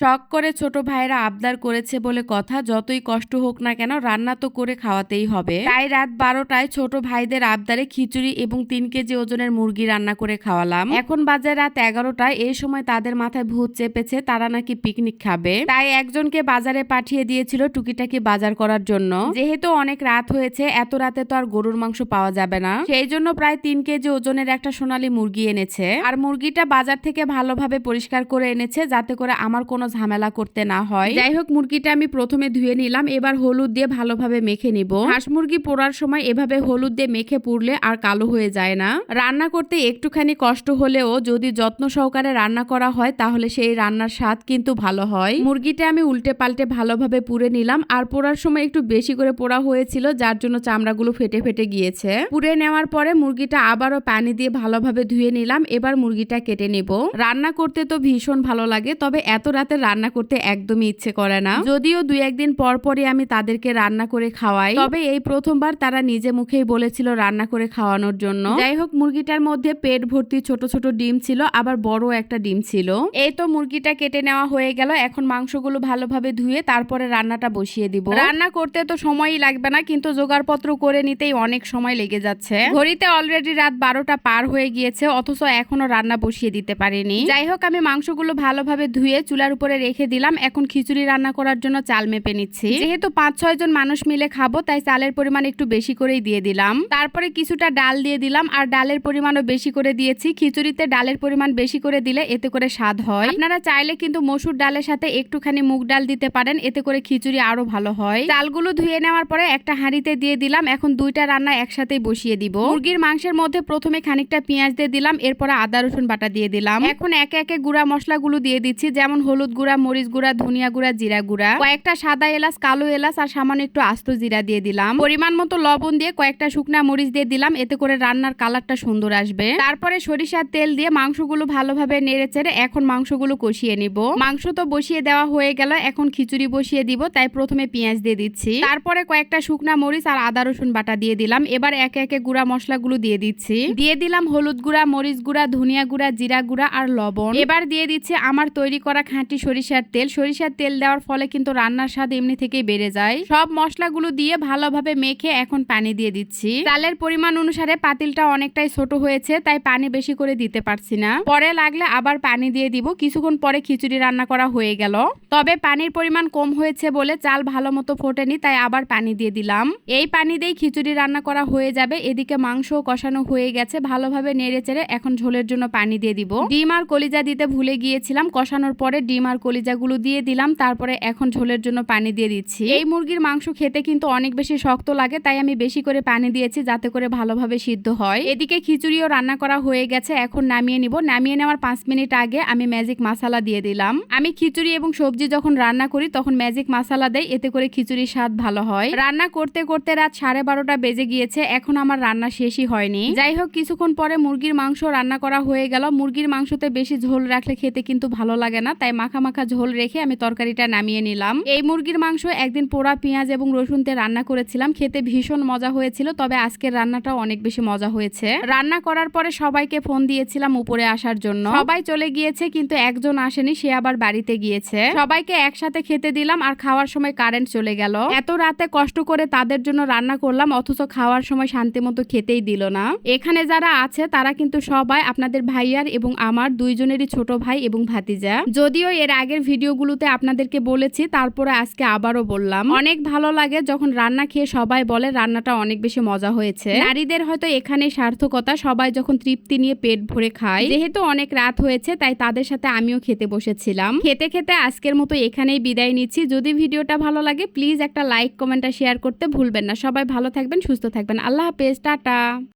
শখ করে ছোট ভাইয়েরা আবদার করেছে বলে কথা, যতই কষ্ট হোক না কেন রান্না তো করে খাওয়াতেই হবে। তাই রাত বারোটায় ছোট ভাইদের আবদারে খিচুড়ি এবং তিন কেজি ওজনের মুরগি রান্না করে খাওয়ালাম। এখন বাজে রাত এগারোটায়, এই সময় তাদের মাথায় ভূত চেপেছে, তারা নাকি পিকনিক খাবে। তাই একজনকে বাজারে পাঠিয়ে দিয়েছিল টুকিটাকি বাজার করার জন্য। যেহেতু অনেক রাত হয়েছে, এত রাতে তো আর গরুর মাংস পাওয়া যাবে না। সেই জন্য প্রায় তিন কেজি ওজনের একটা সোনালী মুরগি এনেছে। আর মুরগিটা বাজার থেকে ভালোভাবে পরিষ্কার করে এনেছে, যাতে করে আমার কোনো ঝামেলা করতে না হয়। যাই হোক মুরগিটা আমি প্রথমে ধুয়ে নিলাম এবার হলুদ দিয়ে ভালোভাবে মেখে নিব। হাঁস মুরগি পোড়ার সময় এভাবে হলুদ দিয়ে মেখে পুড়লে আর কালো হয়ে যায় না। রান্না করতে একটুখানি কষ্ট হলেও যদি যত্ন সহকারে রান্না করা হয় তাহলে সেই রান্নার স্বাদ কিন্তু ভালো হয়। মুরগিটা আমি উল্টে পাল্টে ভালোভাবে পুড়ে নিলাম আর পোড়ার সময় একটু বেশি করে পোড়া হয়েছিল যার জন্য চামড়াগুলো ফেটে ফেটে গিয়েছে। পুড়ে নেওয়ার পরে মুরগিটা আবারও পানি দিয়ে ভালোভাবে ধুয়ে নিলাম এবার মুরগিটা কেটে নেব। রান্না করতে তো ভীষণ ভালো লাগে তবে এত রাতে রান্না করতে একদমই ইচ্ছে করে না। যদিও দুই একদিন পর পরই আমি তাদেরকে রান্না করে খাওয়াই। তবে এই প্রথমবার তারা নিজে মুখেই বলেছিল রান্না করে খাওয়ানোর জন্য। যাই হোক, মুরগিটার মধ্যে পেট ভর্তি ছোট ছোট ডিম ছিল, আবার বড় একটা ডিম ছিল। এই তো মুরগিটা কেটে নেওয়া হয়ে গেল। এখন মাংসগুলো ভালোভাবে ধুয়ে তারপরে রান্নাটা বসিয়ে দিব। রান্না করতে তো সময়ই লাগবে না, কিন্তু জোগাড়পত্র করে নিতেই অনেক সময় লেগে যাচ্ছে। ঘড়িতে অলরেডি রাত বারোটা পার হয়ে গিয়েছে, অথচ এখনও রান্না বসিয়ে দিতে পারিনি। যাই হোক, আমি মাংসগুলো ভালোভাবে ধুয়ে চুলার উপরে রেখে দিলাম। এখন খিচুড়ি রান্না করার জন্য চাল মেপে নিচ্ছি। যেহেতু পাঁচ ছয় জন মানুষ মিলে খাব, তাই চালের পরিমাণ একটু বেশি করেই দিয়ে দিলাম। তারপরে কিছুটা ডাল দিয়ে দিলাম, আর ডালের পরিমাণও বেশি করে দিয়েছি। খিচুড়িতে ডালের পরিমাণ বেশি করে দিলে এতে করে স্বাদ হয়। আপনারা চাইলে কিন্তু মসুর ডালের সাথে একটুখানি মুগ ডাল দিতে পারেন, এতে করে খিচুড়ি আরও ভালো হয়। চালগুলো ধুয়ে নেওয়ার পরে একটা হাঁড়িতে দিয়ে দিলাম। এখন দুইটা রান্না একসাথেই বসিয়ে দিব। মুরগির মাংসের মধ্যে প্রথমে খানিকটা পেঁয়াজ দিয়ে দিলাম, এরপরে আদা রসুন বাটা দিয়ে দিলাম। এখন একে একে গুঁড়া মশলাগুলো দিয়ে দিচ্ছি, যেমন হলুদ গুঁড়া, মরিচ গুঁড়া, ধনিয়া গুঁড়া, জিরা গুঁড়া। কয়েকটা সাদা এলাচ, কালো এলাচ আর সামান্য একটু আস্ত জিরা দিয়ে দিলাম। পরিমাণ মতো লবণ দিয়ে কয়েকটা শুকনা মরিচ দিয়ে দিলাম। এতে করে রান্নার কালারটা সুন্দর আসবে। তারপরে সরিষার তেল দিয়ে মাংসগুলো ভালোভাবে নেড়ে চেড়ে এখন মাংসগুলো কষিয়ে নিব। মাংস তো বসিয়ে দেওয়া হয়ে গেল, এখন খিচুড়ি বসিয়ে দিব, তাই প্রথমে পেঁয়াজ দিয়ে দিচ্ছি। তারপরে কয়েকটা শুকনা মরিচ আর আদা, রসুন বাটা দিয়ে দিলাম। এবার একে একে গুঁড়া মশলাগুলো দিয়ে দিচ্ছি। দিয়ে দিলাম হলুদ গুঁড়া, মরিচ গুঁড়া, ধনিয়া গুঁড়া, জিরা গুঁড়া আর লবণ। এবার দিয়ে দিচ্ছি আমার তৈরি করা খাঁটি সরিষার তেল। সরিষার তেল দেওয়ার ফলে কিন্তু রান্নার স্বাদ এমনি থেকেই বেড়ে যায়। সব মশলাগুলো দিয়ে ভালোভাবে মেখে এখন পানি দিয়ে দিচ্ছি। চালের পরিমাণ অনুসারে পাতিলটা অনেকটাই ছোট হয়েছে, তাই পানি বেশি করে দিতে পারছি না। পরে লাগলে আবার পানি দিয়ে দিব। কিছুক্ষণ পরে খিচুড়ি রান্না করা হয়ে গেল। তবে পানির পরিমাণ কম হয়েছে বলে চাল ভালো মতো ফোটেনি, তাই আবার পানি দিয়ে দিলাম। এই পানি দিয়েই খিচুড়ি রান্না করা হয়ে যাবে। এদিকে মাংস কষানো হয়ে গেছে। ভালোভাবে নেড়ে চেড়ে এখন ঝোলের জন্য পানি দিয়ে দিব। ডিম আর কলিজা দিতে ভুলে গিয়েছিলাম। কষানোর পরে ডিম আর কলিজাগুলো দিয়ে দিলাম, তারপরে এখন ঝোলের জন্য পানি দিয়ে দিচ্ছি। এই মুরগির মাংস খেতে কিন্তু অনেক বেশি শক্ত লাগে, তাই আমি বেশি করে পানি দিয়েছি যাতে করে ভালোভাবে সিদ্ধ হয়। এদিকে খিচুড়িও রান্না করা হয়ে গেছে, এখন নামিয়ে নিব। নামিয়ে নেওয়ার পাঁচ মিনিট আগে আমি ম্যাজিক মশলা দিয়ে দিলাম। আমি খিচুড়ি এবং সবজি যখন রান্না করি, তখন ম্যাজিক মশলা দেয় এতে করে খিচুড়ির স্বাদ ভালো হয়। রান্না করতে করতে রাত সাড়ে বারোটা বেজে গিয়েছে, এখন আমার রান্না শেষই হয়নি। যাই হোক, কিছুক্ষণ পরে মুরগির মাংস রান্না করা হয়ে গেল। মুরগির মাংসতে বেশি ঝোল রাখলে খেতে কিন্তু ভালো লাগে না, তাই মাখা মাখা মাখা ঝোল রেখে আমি তরকারিটা নামিয়ে নিলাম। এই মুরগির মাংস একদিন পোড়া পেঁয়াজ এবং রসুনতে রান্না করেছিলাম। খেতে ভীষণ মজা হয়েছিল, তবে আজকের রান্নাটাও অনেক বেশি মজা হয়েছে। রান্না করার পরে সবাইকে ফোন দিয়েছিলাম উপরে আসার জন্য। সবাই চলে গিয়েছে, কিন্তু একজন আসেনি, সে আবার বাড়িতে গিয়েছে। সবাইকে একসাথে খেতে দিলাম, আর খাওয়ার সময় কারেন্ট চলে গেল। এত রাতে কষ্ট করে তাদের জন্য রান্না করলাম, অথচ খাওয়ার সময় শান্তি মতো খেতেই দিল না। এখানে যারা আছে, তারা কিন্তু সবাই আপনাদের ভাইয়ার এবং আমার দুইজনেরই ছোট ভাই এবং ভাতিজা। যদিও এর আগের ভিডিওগুলোতে আপনাদেরকে বলেছি, তারপরে আজকে আবারও বললাম। অনেক ভালো লাগে যখন রান্না খেয়ে সবাই বলে রান্নাটা অনেক বেশি মজা হয়েছে। নারীদের হয়তো এখানে সার্থকতা, সবাই যখন তৃপ্তি নিয়ে পেট ভরে খায়। যেহেতু অনেক রাত হয়েছে, তাই তাদের সাথে আমিও খেতে বসেছিলাম। খেতে খেতে আজকের মতো এখানেই বিদায় নিচ্ছি। যদি ভিডিওটা ভালো লাগে, প্লিজ একটা লাইক, কমেন্ট আর শেয়ার করতে ভুলবেন না। সবাই ভালো থাকবেন, সুস্থ থাকবেন। আল্লাহ হাফেজ, টাটা।